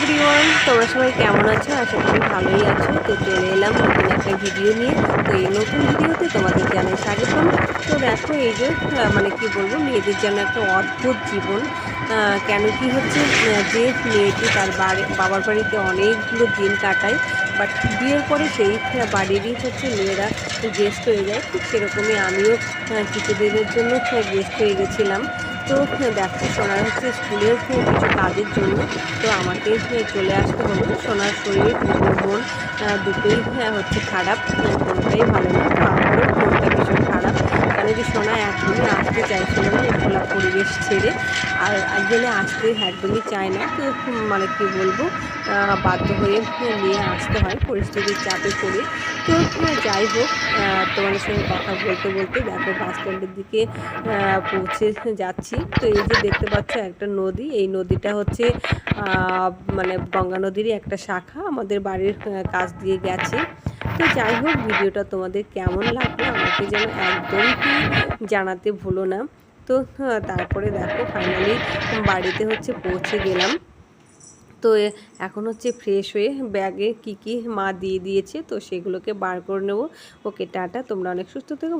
Everyone তোমরা সবাই কেমন আছো? আশা করি ভালোই আছো। তো চলে এলাম নতুন একটা ভিডিও নিয়ে। তো এই নতুন ভিডিওতে তোমাদের জানাই স্বাগতম। তো দেখো এই যে মানে কি বলব, মেয়েদের যেন একটা অদ্ভুত জীবন। কেন কি হচ্ছে যে মেয়েটি তার বাড়ি, বাবার বাড়িতে অনেকগুলো দিন কাটায় বাট বিয়ের পরে সেই বাড়িরই হচ্ছে মেয়েরা গেস্ট হয়ে যায়। ঠিক সেরকমই আমিও কিছু কিছুদিনের জন্য গেস্ট হয়ে গেছিলাম। তো দেখো, সোনার হচ্ছে স্কুলের কিছু কাজের জন্য, তো আমাকে চলে আসতে হলো সোনার শরীর মন দুটোই হচ্ছে খারাপ কোনোটাই ভালো না তারপরেও মনটা ভীষণ খারাপ কেন কি সোনা একদমই আসতে চাইছিল না এই খোলা পরিবেশ ছেড়ে। আর একজনে আসতে একদমই চায় না তো মানে কি বলব বাধ্য হয়ে নিয়ে আসতে হয় পরিস্থিতির চাপে পড়ে। তো আহ, যাই হোক তোমাদের সঙ্গে কথা বলতে বলতে দেখো বাস স্ট্যান্ডের দিকে পৌঁছে যাচ্ছি। তো এই যে দেখতে পাচ্ছ একটা নদী এই নদীটা হচ্ছে মানে গঙ্গা নদীরই একটা শাখা। আমাদের বাড়ির কাছ দিয়ে গেছে। তো যাই হোক ভিডিওটা তোমাদের কেমন লাগল আমাকে যেন একদমই জানাতে ভুলো না। তো আহ, তারপরে দেখো ফাইনালি বাড়িতে হচ্ছে পৌঁছে গেলাম। তো এখন হচ্ছে ফ্রেশ হয়ে ব্যাগে কি কি মা দিয়ে দিয়েছে তো সেগুলোকে বার করে নেব। ওকে টাটা তোমরা অনেক সুস্থ থেকো